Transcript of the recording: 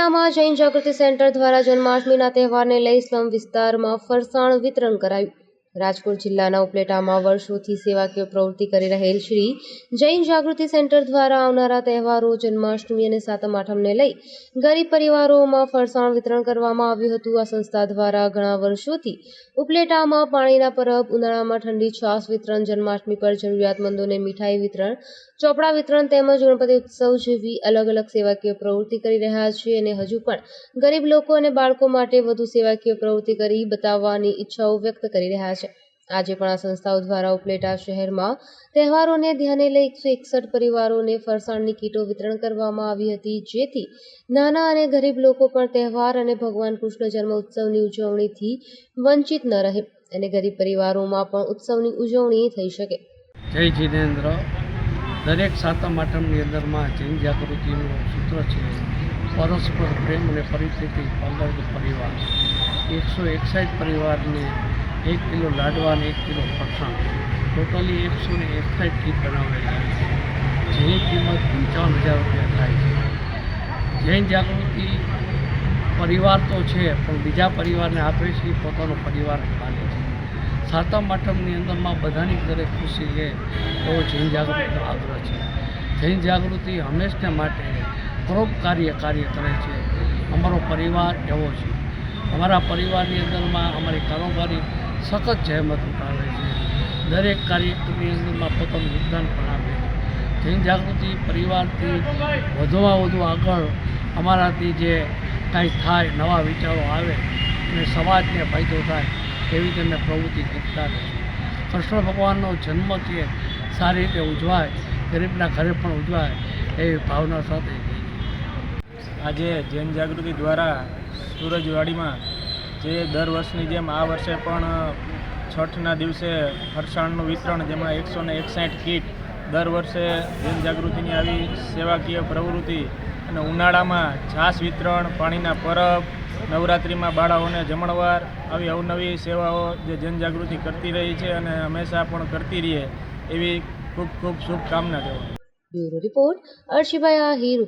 ઉપલેટામાં જૈન જાગૃતિ centre દ્વારા જન્માષ્ટમીના તહેવારને લઈ સ્લમ વિસ્તારમાં ફરસાણ વિતરણ કરાયું. રાજકોટ જિલ્લાના ઉપલેટામાં વર્ષોથી સેવાકીય પ્રવૃત્તિ કરી રહેલ શ્રી જૈન જાગૃતિ સેન્ટર દ્વારા આવનારા તહેવારો, જન્માષ્ટમી અને સાતમ આઠમને લઈ ગરીબ પરિવારોમાં ફરસાણ વિતરણ કરવામાં આવ્યું હતું. આ સંસ્થા દ્વારા ઘણા વર્ષોથી ઉપલેટામાં પાણીના પરબ, ઉનાળામાં ઠંડી છાશ વિતરણ, જન્માષ્ટમી પર જરૂરિયાતમંદોને મીઠાઈ વિતરણ, ચોપડા વિતરણ તેમજ ગણપતિ ઉત્સવ જેવી અલગ અલગ સેવાકીય પ્રવૃત્તિ કરી રહ્યા છે અને હજુ પણ ગરીબ લોકો અને બાળકો માટે વધુ સેવાકીય પ્રવૃત્તિ કરી બતાવવાની ઈચ્છાઓ વ્યક્ત કરી રહ્યા છે. આજે પણ આ સંસ્થાઓ દ્વારા ઉપલેટા શહેરમાં તહેવારોને ધ્યાને લઈ એકસો એકસઠ પરિવારોને ફરસાણની કીટો વિતરણ કરવામાં આવી હતી. જેથી નાના અને ગરીબ લોકો પણ તહેવાર અને ભગવાન કૃષ્ણ જન્મ ઉત્સવની ઉજવણીથી વંચિત ન રહે અને ગરીબ પરિવારોમાં પણ ઉત્સવની ઉજવણી થઈ શકે. જય જીનેન્દ્ર દરેક સાતમ આઠમની અંદરમાં જૈન જાગૃતિનું સૂત્ર છે, પરસ્પર પ્રેમ અને પરિસ્થિતિ પંદર પરિવાર. એકસો એકસાઠ પરિવારને એક કિલો લાડવા અને એક કિલો ફરસાણ ટોટલી એકસો ને એકસાઠ કીટ બનાવેલી છે. જેની કિંમત પંચાવન હજાર રૂપિયા થાય છે. જૈન જાગૃતિ પરિવાર તો છે, પણ બીજા પરિવારને આપે છે પોતાનો પરિવાર પાલે છે. સાતમ આઠમની અંદરમાં બધાની ઘરે ખુશી લે એવો જૈન જાગૃતિનો આગ્રહ છે. જૈન જાગૃતિ હંમેશને માટે પરોપકાર્ય કાર્ય કરે છે. અમારો પરિવાર એવો છે. અમારા પરિવારની અંદરમાં અમારી કારોબારી સખત જહેમત ઉઠાવે છે. દરેક કાર્યક્રમની અંદરમાં પોતાનું યોગદાન પણ આપે છે. જૈન જાગૃતિ પરિવારથી વધુમાં વધુ આગળ અમારાથી જે કાંઈ થાય, નવા વિચારો આવે અને સમાજને ફાયદો થાય, એવી રીતે અમે પ્રવૃત્તિ કરતા રહીશું કૃષ્ણ ભગવાનનો જન્મ છે સારી રીતે ઉજવાય, ગરીબના ઘરે પણ ઉજવાય, એવી ભાવના સાથે આજે જૈન જાગૃતિ દ્વારા સુરજવાડીમાં જે દર વર્ષની જેમ આ વર્ષે પણ છઠના દિવસે ફરસાણનું વિતરણ, જેમાં એકસો ને એકસાઠ કીટ દર વર્ષે જનજાગૃતિની આવી સેવાકીય પ્રવૃત્તિ અને ઉનાળામાં છાશ વિતરણ, પાણીના પરબ, નવરાત્રિમાં બાળાઓને જમણવાર આવી અવનવી સેવાઓ જે જનજાગૃતિ કરતી રહી છે અને હંમેશા પણ કરતી રહીએ, એવી ખૂબ ખૂબ શુભકામના રિપોર્ટ, અર્શિભાઈ આહિર